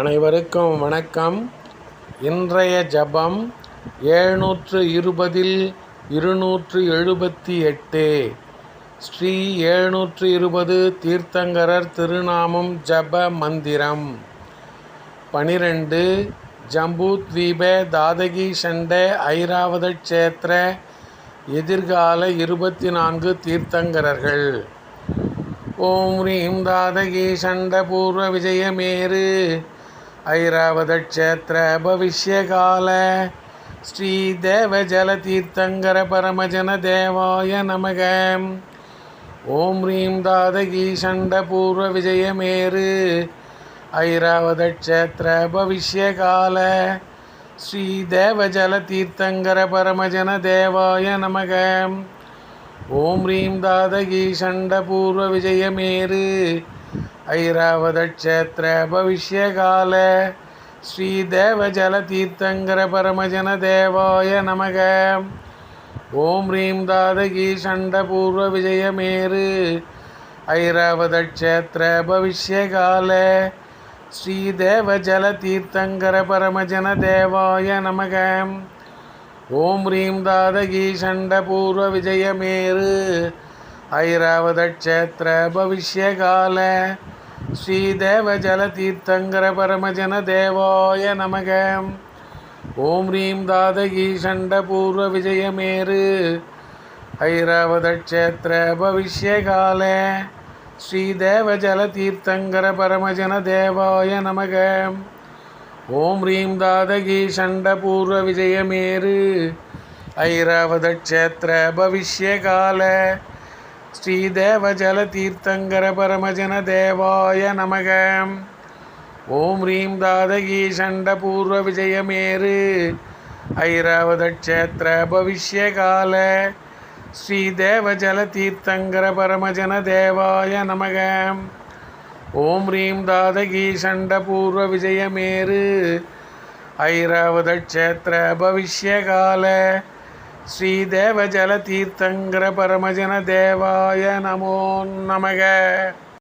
அனைவருக்கும் வணக்கம். இன்றைய ஜபம் ஏழ்நூற்று இருபதில் இருநூற்று எழுபத்தி எட்டு ஸ்ரீ ஏழ்நூற்று இருபது தீர்த்தங்கரர் திருநாமம் ஜப மந்திரம். பனிரெண்டு ஜம்பூத்வீப தாதகி சண்ட ஐராவத க்ஷேத்திர எதிர்கால இருபத்தி நான்கு தீர்த்தங்கரர்கள். ஓம் ரீம் தாதகி சண்ட பூர்வ விஜயமேரு ஐராவத க்ஷேத்திர பவிஷ்யகால ஸ்ரீ தேவ ஜல தீர்த்தங்கர பரமஜன தேவாய நமக. ஓம் ஹ்ரீம் தாதகி சண்ட பூர்வ விஜயமேரு ஐராவத க்ஷேத்திர பவிஷ்யகால ஸ்ரீ தேவ ஜல தீர்த்தங்கர பரமஜன தேவாய நமக. ஓம் ஹ்ரீம் தாதகி சண்ட பூர்வ விஜயமேரு ஐராவத க்ஷேத்திர பவிஷ்யகால ஸ்ரீ தேவ ஜல தீர்த்தங்கர பரமஜன தேவாய நமக. ஓம் ரீம் தாதகி ஷண்ட பூர்வ விஜயமேரு. ஐராவத க்ஷேத்திர பவிஷ்யகால ஸ்ரீ தேவ ஜல தீர்த்தங்கர பரமஜன தேவாய நமக ஓம் ரீம் தாதகி ஸ்ரீ தேவ ஜல தீர்த்தங்கர பரமஜன தேவாய நமக. ஓம் ரீம் தாதகி சண்ட பூர்வ விஜயமேரு ஐராவத பவிஷ்யகால. ஸ்ரீ தேவ ஜல தீர்த்தங்கர பரமஜன தேவாய நமக. ஓம் ரீம் தாதகி சண்ட பூர்வ விஜயமேரு ஐராவத க்ஷேத்திர பவிஷ்யகால. ஸ்ரீ தீர்த்தங்கர பரமஜன தேவாய நமக. ஓம் ரீம் தாதகி சண்ட பூர்வ விஜயமேரு. ஐராவதக்ஷேத்திர பவிஷ்யகால. ஸ்ரீ தீர்த்தங்கர பரமஜன தேவாய நமக. ஓம் ரீம் தாதகி சண்ட பூர்வ விஜயமேரு. ஐராவதக்ஷேத்திர பவிஷ்யகால. ஸ்ரீ தேவ ஜல தீர்த்தங்கர பரமஜன தேவாய நமோ நமக.